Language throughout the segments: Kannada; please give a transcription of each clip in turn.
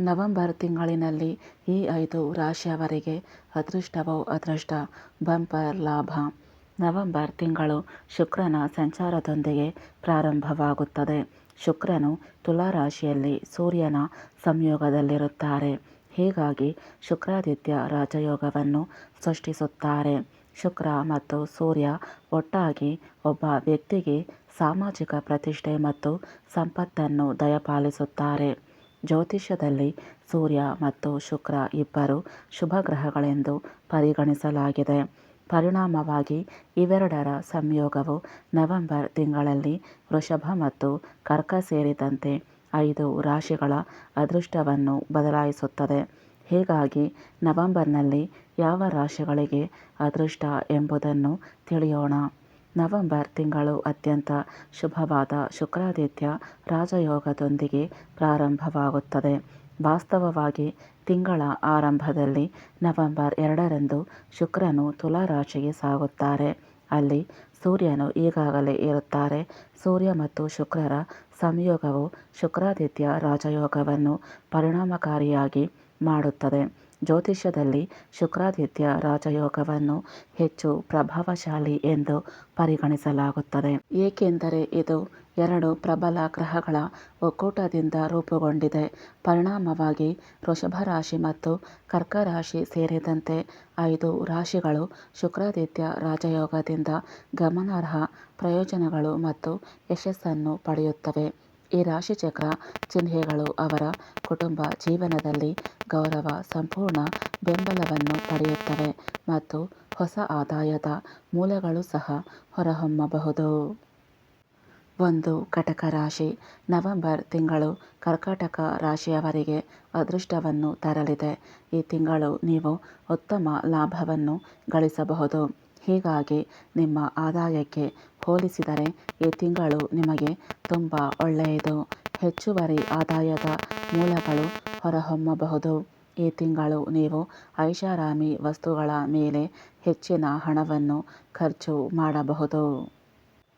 ನವಂಬರ್ ತಿಂಗಳಿನಲ್ಲಿ ಈ ಐದು ರಾಶಿಯವರಿಗೆ ಅದೃಷ್ಟವೋ ಅದೃಷ್ಟ, ಬಂಪರ್ ಲಾಭ. ನವಂಬರ್ ತಿಂಗಳು ಶುಕ್ರನ ಸಂಚಾರದೊಂದಿಗೆ ಪ್ರಾರಂಭವಾಗುತ್ತದೆ. ಶುಕ್ರನು ತುಲಾ ರಾಶಿಯಲ್ಲಿ ಸೂರ್ಯನ ಸಂಯೋಗದಲ್ಲಿರುತ್ತಾರೆ. ಹೀಗಾಗಿ ಶುಕ್ರಾದಿತ್ಯ ರಾಜಯೋಗವನ್ನು ಸೃಷ್ಟಿಸುತ್ತಾರೆ. ಶುಕ್ರ ಮತ್ತು ಸೂರ್ಯ ಒಟ್ಟಾಗಿ ಒಬ್ಬ ವ್ಯಕ್ತಿಗೆ ಸಾಮಾಜಿಕ ಪ್ರತಿಷ್ಠೆ ಮತ್ತು ಸಂಪತ್ತನ್ನು ದಯಪಾಲಿಸುತ್ತಾರೆ. ಜ್ಯೋತಿಷ್ಯದಲ್ಲಿ ಸೂರ್ಯ ಮತ್ತು ಶುಕ್ರ ಇಬ್ಬರು ಶುಭ ಗ್ರಹಗಳೆಂದು ಪರಿಗಣಿಸಲಾಗಿದೆ. ಪರಿಣಾಮವಾಗಿ ಇವೆರಡರ ಸಂಯೋಗವು ನವೆಂಬರ್ ತಿಂಗಳಲ್ಲಿ ವೃಷಭ ಮತ್ತು ಕರ್ಕ ಸೇರಿದಂತೆ ಐದು ರಾಶಿಗಳ ಅದೃಷ್ಟವನ್ನು ಬದಲಾಯಿಸುತ್ತದೆ. ಹೀಗಾಗಿ ನವೆಂಬರ್ನಲ್ಲಿ ಯಾವ ರಾಶಿಗಳಿಗೆ ಅದೃಷ್ಟ ಎಂಬುದನ್ನು ತಿಳಿಯೋಣ. ನವೆಂಬರ್ ತಿಂಗಳು ಅತ್ಯಂತ ಶುಭವಾದ ಶುಕ್ರಾದಿತ್ಯ ರಾಜಯೋಗದೊಂದಿಗೆ ಪ್ರಾರಂಭವಾಗುತ್ತದೆ. ವಾಸ್ತವವಾಗಿ ತಿಂಗಳ ಆರಂಭದಲ್ಲಿ ನವೆಂಬರ್ ಎರಡರಂದು ಶುಕ್ರನು ತುಲಾರಾಶಿಗೆ ಸಾಗುತ್ತಾರೆ. ಅಲ್ಲಿ ಸೂರ್ಯನು ಈಗಾಗಲೇ ಇರುತ್ತಾರೆ. ಸೂರ್ಯ ಮತ್ತು ಶುಕ್ರರ ಸಂಯೋಗವು ಶುಕ್ರಾದಿತ್ಯ ರಾಜಯೋಗವನ್ನು ಪರಿಣಾಮಕಾರಿಯಾಗಿ ಮಾಡುತ್ತದೆ. ಜ್ಯೋತಿಷ್ಯದಲ್ಲಿ ಶುಕ್ರಾದಿತ್ಯ ರಾಜಯೋಗವನ್ನು ಹೆಚ್ಚು ಪ್ರಭಾವಶಾಲಿ ಎಂದು ಪರಿಗಣಿಸಲಾಗುತ್ತದೆ. ಏಕೆಂದರೆ ಇದು ಎರಡು ಪ್ರಬಲ ಗ್ರಹಗಳ ಒಕ್ಕೂಟದಿಂದ ರೂಪುಗೊಂಡಿದೆ. ಪರಿಣಾಮವಾಗಿ ವೃಷಭ ರಾಶಿ ಮತ್ತು ಕರ್ಕ ರಾಶಿ ಸೇರಿದಂತೆ ಐದು ರಾಶಿಗಳು ಶುಕ್ರಾದಿತ್ಯ ರಾಜಯೋಗದಿಂದ ಗಮನಾರ್ಹ ಪ್ರಯೋಜನಗಳು ಮತ್ತು ಯಶಸ್ಸನ್ನು ಪಡೆಯುತ್ತವೆ. ಈ ರಾಶಿಚಕ್ರ ಚಿಹ್ನೆಗಳು ಅವರ ಕುಟುಂಬ ಜೀವನದಲ್ಲಿ ಗೌರವ, ಸಂಪೂರ್ಣ ಬೆಂಬಲವನ್ನು ಪಡೆಯುತ್ತವೆ ಮತ್ತು ಹೊಸ ಆದಾಯದ ಮೂಲಗಳು ಸಹ ಹೊರಹೊಮ್ಮಬಹುದು. ಒಂದು ಕಟಕ ರಾಶಿ ನವೆಂಬರ್ ತಿಂಗಳು ಕರ್ಕಾಟಕ ರಾಶಿಯವರಿಗೆ ಅದೃಷ್ಟವನ್ನು ತರಲಿದೆ. ಈ ತಿಂಗಳು ನೀವು ಉತ್ತಮ ಲಾಭವನ್ನು ಗಳಿಸಬಹುದು. ಹೀಗಾಗಿ ನಿಮ್ಮ ಆದಾಯಕ್ಕೆ ಹೋಲಿಸಿದರೆ ಈ ತಿಂಗಳು ನಿಮಗೆ ತುಂಬ ಒಳ್ಳೆಯದು. ಹೆಚ್ಚುವರಿ ಆದಾಯದ ಮೂಲಗಳು ಹೊರಹೊಮ್ಮಬಹುದು. ಈ ತಿಂಗಳು ನೀವು ಐಷಾರಾಮಿ ವಸ್ತುಗಳ ಮೇಲೆ ಹೆಚ್ಚಿನ ಹಣವನ್ನು ಖರ್ಚು ಮಾಡಬಹುದು.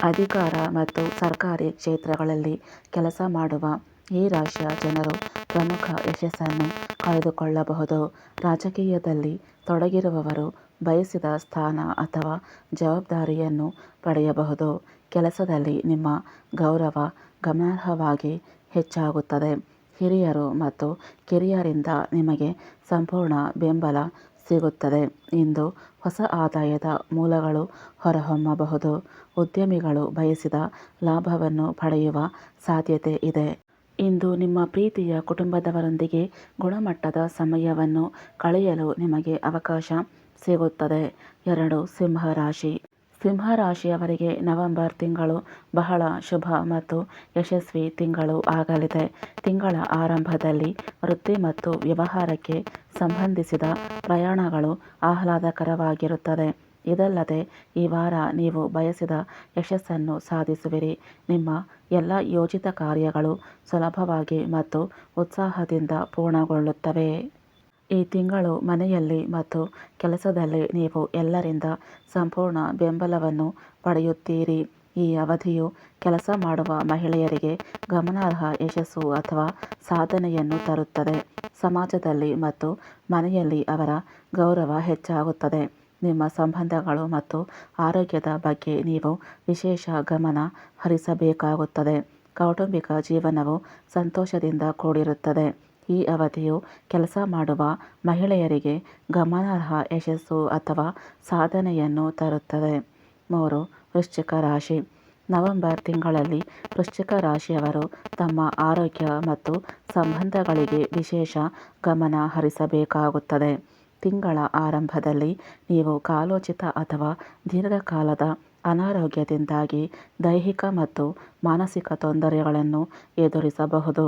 ಅಧಿಕಾರ ಮತ್ತು ಸರ್ಕಾರಿ ಕ್ಷೇತ್ರಗಳಲ್ಲಿ ಕೆಲಸ ಮಾಡುವ ಈ ರಾಶಿಯ ಜನರು ಪ್ರಮುಖ ಯಶಸ್ಸನ್ನು ಕಳೆದುಕೊಳ್ಳಬಹುದು. ರಾಜಕೀಯದಲ್ಲಿ ತೊಡಗಿರುವವರು ಬಯಸಿದ ಸ್ಥಾನ ಅಥವಾ ಜವಾಬ್ದಾರಿಯನ್ನು ಪಡೆಯಬಹುದು. ಕೆಲಸದಲ್ಲಿ ನಿಮ್ಮ ಗೌರವ ಗಮನಾರ್ಹವಾಗಿ ಹೆಚ್ಚಾಗುತ್ತದೆ. ಹಿರಿಯರು ಮತ್ತು ಕಿರಿಯರಿಂದ ನಿಮಗೆ ಸಂಪೂರ್ಣ ಬೆಂಬಲ ಸಿಗುತ್ತದೆ. ಇಂದು ಹೊಸ ಆದಾಯದ ಮೂಲಗಳು ಹೊರಹೊಮ್ಮಬಹುದು. ಉದ್ಯಮಿಗಳು ಬಯಸಿದ ಲಾಭವನ್ನು ಪಡೆಯುವ ಸಾಧ್ಯತೆ ಇದೆ. ಇಂದು ನಿಮ್ಮ ಪ್ರೀತಿಯ ಕುಟುಂಬದವರೊಂದಿಗೆ ಗುಣಮಟ್ಟದ ಸಮಯವನ್ನು ಕಳೆಯಲು ನಿಮಗೆ ಅವಕಾಶ ಸಿಗುತ್ತದೆ. ಎರಡು ಸಿಂಹರಾಶಿ ಸಿಂಹರಾಶಿಯವರಿಗೆ ಸಿಂಹ ರಾಶಿಯವರಿಗೆ ನವೆಂಬರ್ ತಿಂಗಳು ಬಹಳ ಶುಭ ಮತ್ತು ಯಶಸ್ವಿ ತಿಂಗಳು ಆಗಲಿದೆ. ತಿಂಗಳ ಆರಂಭದಲ್ಲಿ ವೃತ್ತಿ ಮತ್ತು ವ್ಯವಹಾರಕ್ಕೆ ಸಂಬಂಧಿಸಿದ ಪ್ರಯಾಣಗಳು ಆಹ್ಲಾದಕರವಾಗಿರುತ್ತದೆ. ಇದಲ್ಲದೆ ಈ ವಾರ ನೀವು ಬಯಸಿದ ಯಶಸ್ಸನ್ನು ಸಾಧಿಸುವಿರಿ. ನಿಮ್ಮ ಎಲ್ಲ ಯೋಜಿತ ಕಾರ್ಯಗಳು ಸುಲಭವಾಗಿ ಮತ್ತು ಉತ್ಸಾಹದಿಂದ ಪೂರ್ಣಗೊಳ್ಳುತ್ತವೆ. ಈ ತಿಂಗಳು ಮನೆಯಲ್ಲಿ ಮತ್ತು ಕೆಲಸದಲ್ಲಿ ನೀವು ಎಲ್ಲರಿಂದ ಸಂಪೂರ್ಣ ಬೆಂಬಲವನ್ನು ಪಡೆಯುತ್ತೀರಿ. ಈ ಅವಧಿಯು ಕೆಲಸ ಮಾಡುವ ಮಹಿಳೆಯರಿಗೆ ಗಮನಾರ್ಹ ಯಶಸ್ಸು ಅಥವಾ ಸಾಧನೆಯನ್ನು ತರುತ್ತದೆ. ಸಮಾಜದಲ್ಲಿ ಮತ್ತು ಮನೆಯಲ್ಲಿ ಅವರ ಗೌರವ ಹೆಚ್ಚಾಗುತ್ತದೆ. ನಿಮ್ಮ ಸಂಬಂಧಗಳು ಮತ್ತು ಆರೋಗ್ಯದ ಬಗ್ಗೆ ನೀವು ವಿಶೇಷ ಗಮನ ಹರಿಸಬೇಕಾಗುತ್ತದೆ. ಕೌಟುಂಬಿಕ ಜೀವನವು ಸಂತೋಷದಿಂದ ಕೂಡಿರುತ್ತದೆ. ಈ ಅವಧಿಯು ಕೆಲಸ ಮಾಡುವ ಮಹಿಳೆಯರಿಗೆ ಗಮನಾರ್ಹ ಯಶಸ್ಸು ಅಥವಾ ಸಾಧನೆಯನ್ನು ತರುತ್ತದೆ. ಮೂರು, ವೃಶ್ಚಿಕ ರಾಶಿ. ನವೆಂಬರ್ ತಿಂಗಳಲ್ಲಿ ವೃಶ್ಚಿಕ ರಾಶಿಯವರು ತಮ್ಮ ಆರೋಗ್ಯ ಮತ್ತು ಸಂಬಂಧಗಳಿಗೆ ವಿಶೇಷ ಗಮನ ಹರಿಸಬೇಕಾಗುತ್ತದೆ. ತಿಂಗಳ ಆರಂಭದಲ್ಲಿ ನೀವು ಕಾಲೋಚಿತ ಅಥವಾ ದೀರ್ಘಕಾಲದ ಅನಾರೋಗ್ಯದಿಂದಾಗಿ ದೈಹಿಕ ಮತ್ತು ಮಾನಸಿಕ ತೊಂದರೆಗಳನ್ನು ಎದುರಿಸಬಹುದು.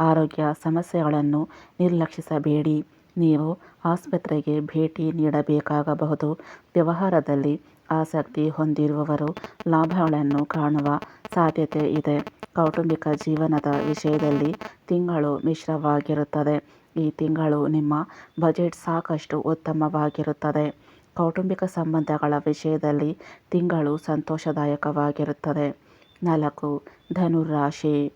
ಆರೋಗ್ಯ ಸಮಸ್ಯೆಗಳನ್ನು ನಿರ್ಲಕ್ಷಿಸಬೇಡಿ. ನೀವು ಆಸ್ಪತ್ರೆಗೆ ಭೇಟಿ ನೀಡಬೇಕಾಗಬಹುದು. ವ್ಯವಹಾರದಲ್ಲಿ ಆಸಕ್ತಿ ಹೊಂದಿರುವವರು ಲಾಭಗಳನ್ನು ಕಾಣುವ ಸಾಧ್ಯತೆ ಇದೆ. ಕೌಟುಂಬಿಕ ಜೀವನದ ವಿಷಯದಲ್ಲಿ ತಿಂಗಳು ಮಿಶ್ರವಾಗಿರುತ್ತದೆ. ಈ ತಿಂಗಳು ನಿಮ್ಮ ಬಜೆಟ್ ಸಾಕಷ್ಟು ಉತ್ತಮವಾಗಿರುತ್ತದೆ. ಕೌಟುಂಬಿಕ ಸಂಬಂಧಗಳ ವಿಷಯದಲ್ಲಿ ತಿಂಗಳು ಸಂತೋಷದಾಯಕವಾಗಿರುತ್ತದೆ. ನಾಲ್ಕು, ಧನುರಾಶಿ.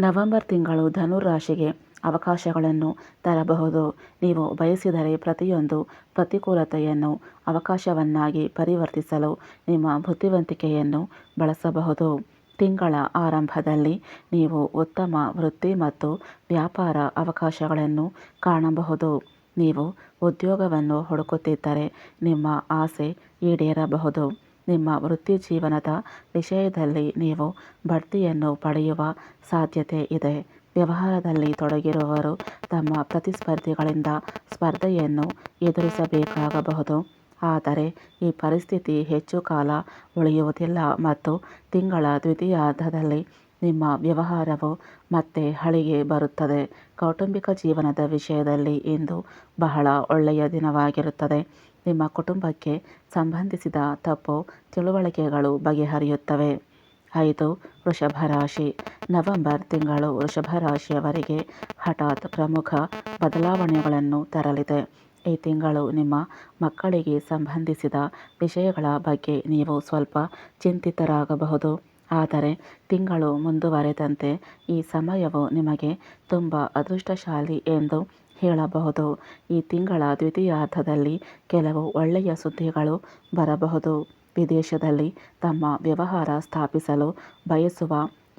ನವೆಂಬರ್ ತಿಂಗಳು ಧನುರಾಶಿಗೆ ಅವಕಾಶಗಳನ್ನು ತರಬಹುದು. ನೀವು ಬಯಸಿದರೆ ಪ್ರತಿಯೊಂದು ಪ್ರತಿಕೂಲತೆಯನ್ನು ಅವಕಾಶವನ್ನಾಗಿ ಪರಿವರ್ತಿಸಲು ನಿಮ್ಮ ಬುದ್ಧಿವಂತಿಕೆಯನ್ನು ಬಳಸಬಹುದು. ತಿಂಗಳ ಆರಂಭದಲ್ಲಿ ನೀವು ಉತ್ತಮ ವೃತ್ತಿ ಮತ್ತು ವ್ಯಾಪಾರ ಅವಕಾಶಗಳನ್ನು ಕಾಣಬಹುದು. ನೀವು ಉದ್ಯೋಗವನ್ನು ಹುಡುಕುತ್ತಿದ್ದರೆ ನಿಮ್ಮ ಆಸೆ ಈಡೇರಬಹುದು. ನಿಮ್ಮ ವೃತ್ತಿ ಜೀವನದ ವಿಷಯದಲ್ಲಿ ನೀವು ಬಡ್ತಿಯನ್ನು ಪಡೆಯುವ ಸಾಧ್ಯತೆ ಇದೆ. ವ್ಯವಹಾರದಲ್ಲಿ ತೊಡಗಿರುವವರು ತಮ್ಮ ಪ್ರತಿಸ್ಪರ್ಧಿಗಳಿಂದ ಸ್ಪರ್ಧೆಯನ್ನು ಎದುರಿಸಬೇಕಾಗಬಹುದು. ಆದರೆ ಈ ಪರಿಸ್ಥಿತಿ ಹೆಚ್ಚು ಕಾಲ ಉಳಿಯುವುದಿಲ್ಲ ಮತ್ತು ತಿಂಗಳ ದ್ವಿತೀಯಾರ್ಧದಲ್ಲಿ ನಿಮ್ಮ ವ್ಯವಹಾರವು ಮತ್ತೆ ಹಳಿಗೆ ಬರುತ್ತದೆ. ಕೌಟುಂಬಿಕ ಜೀವನದ ವಿಷಯದಲ್ಲಿ ಇಂದು ಬಹಳ ಒಳ್ಳೆಯ ದಿನವಾಗಿರುತ್ತದೆ. ನಿಮ್ಮ ಕುಟುಂಬಕ್ಕೆ ಸಂಬಂಧಿಸಿದ ತಪ್ಪು ತಿಳುವಳಿಕೆಗಳು ಬಗೆಹರಿಯುತ್ತವೆ. ಐದು, ವೃಷಭ ರಾಶಿ. ನವೆಂಬರ್ ತಿಂಗಳು ವೃಷಭ ರಾಶಿಯವರಿಗೆ ಹಠಾತ್ ಪ್ರಮುಖ ಬದಲಾವಣೆಗಳನ್ನು ತರಲಿದೆ. ಈ ತಿಂಗಳು ನಿಮ್ಮ ಮಕ್ಕಳಿಗೆ ಸಂಬಂಧಿಸಿದ ವಿಷಯಗಳ ಬಗ್ಗೆ ನೀವು ಸ್ವಲ್ಪ ಚಿಂತಿತರಾಗಬಹುದು. ಆದರೆ ತಿಂಗಳು ಮುಂದುವರೆದಂತೆ ಈ ಸಮಯವು ನಿಮಗೆ ತುಂಬ ಅದೃಷ್ಟಶಾಲಿ ಎಂದು ಹೇಳಬಹುದು. ಈ ತಿಂಗಳ ದ್ವಿತೀಯಾರ್ಧದಲ್ಲಿ ಕೆಲವು ಒಳ್ಳೆಯ ಸುದ್ದಿಗಳು ಬರಬಹುದು. ವಿದೇಶದಲ್ಲಿ ತಮ್ಮ ವ್ಯವಹಾರ ಸ್ಥಾಪಿಸಲು ಬಯಸುವ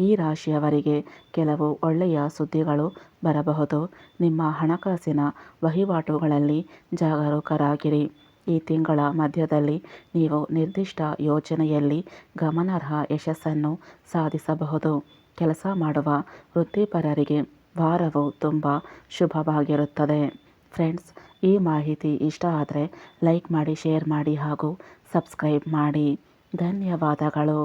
ಈ ರಾಶಿಯವರಿಗೆ ಕೆಲವು ಒಳ್ಳೆಯ ಸುದ್ದಿಗಳು ಬರಬಹುದು. ನಿಮ್ಮ ಹಣಕಾಸಿನ ವಹಿವಾಟುಗಳಲ್ಲಿ ಜಾಗರೂಕರಾಗಿರಿ. ಈ ತಿಂಗಳ ಮಧ್ಯದಲ್ಲಿ ನೀವು ನಿರ್ದಿಷ್ಟ ಯೋಜನೆಯಲ್ಲಿ ಗಮನಾರ್ಹ ಯಶಸ್ಸನ್ನು ಸಾಧಿಸಬಹುದು. ಕೆಲಸ ಮಾಡುವ ವೃತ್ತಿಪರರಿಗೆ ವಾರವು ತುಂಬ ಶುಭವಾಗಿರುತ್ತದೆ. ಫ್ರೆಂಡ್ಸ್, ಈ ಮಾಹಿತಿ ಇಷ್ಟ ಆದರೆ ಲೈಕ್ ಮಾಡಿ, ಶೇರ್ ಮಾಡಿ ಹಾಗೂ ಸಬ್ಸ್ಕ್ರೈಬ್ ಮಾಡಿ. ಧನ್ಯವಾದಗಳು.